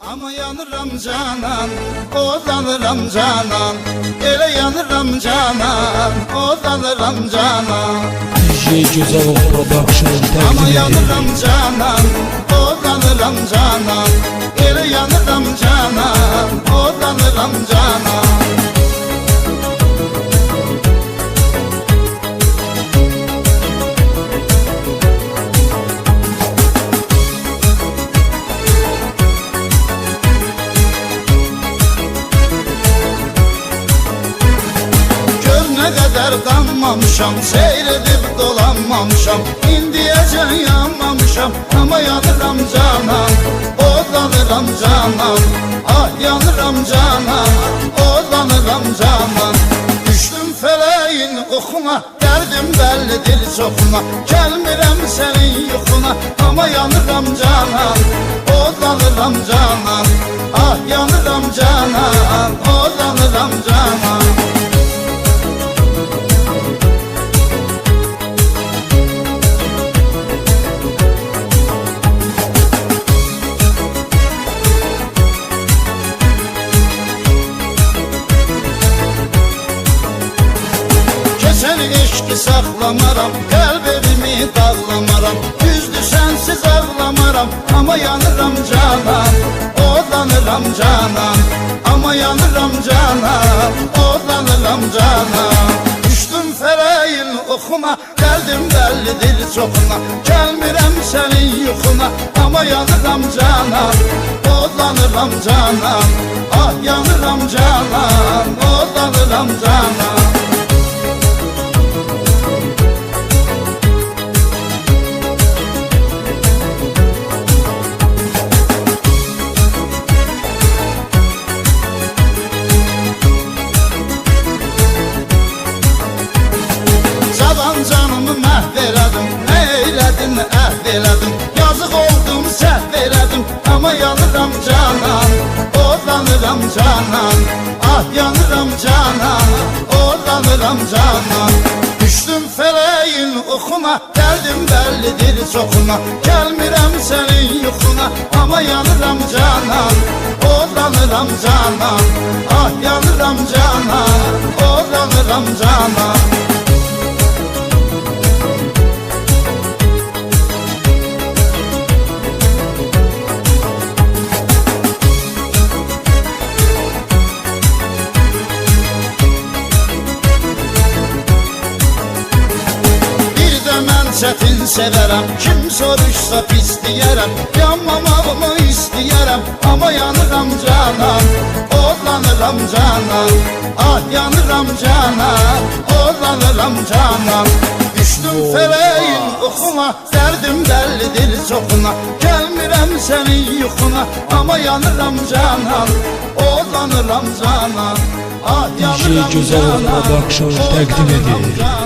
Ama yanıram canan, odanıram canan. Ele yanıram canan, odanıram canan. DJ Gözalov Production'ın Ama təqdim edir. yanıram canan, odanıram canan. Ele yanıram canan, odanıram canan kadar kanmamışam Seyredip dolanmamışam. İndiyecen yanmamışam. Ama yanıram canan Odanıram canan. Ah yanıram canan Odanıram canan. Düştüm feleğin okuna Derdim bellidir çokuna Gelmirem senin yukuna Ama yanıram canan Odanıram canan eşki saklamaram Kalbimi dağlamaram Düzdü sensiz ağlamaram Ama yanıram canan Odanıram canan Ama yanıram canan Odanıram canan. Düştüm feleğin okuna Geldim bellidir çokuna Gelmirem senin yukuna Ama yanıram canan Odanıram canan. Ah yanıram canan Odanıram canan canan Ah yanıram canan Odanıram canan. Düşdüm feleğin oxuna Gəldim bəllidir çoxuna Gəlmirəm sənin yuxuna Amma yanıram canan. Odanıram canan Ah yanıram canan Odanıram canan sevərəm Kim soruşsa pis deyərəm Yanmamağımı istəyərəm Amma yanıram canan Odlanıram canan Ah yanıram canan Odlanıram canan Düşdüm feleğin oxuna Dərdim dəllidir çoxuna Gəlmirəm sənin yuxuna Amma yanıram canan Odlanıram canan Ah yanıram Gözəl canan Productions təqdim edir. Odlanıram canan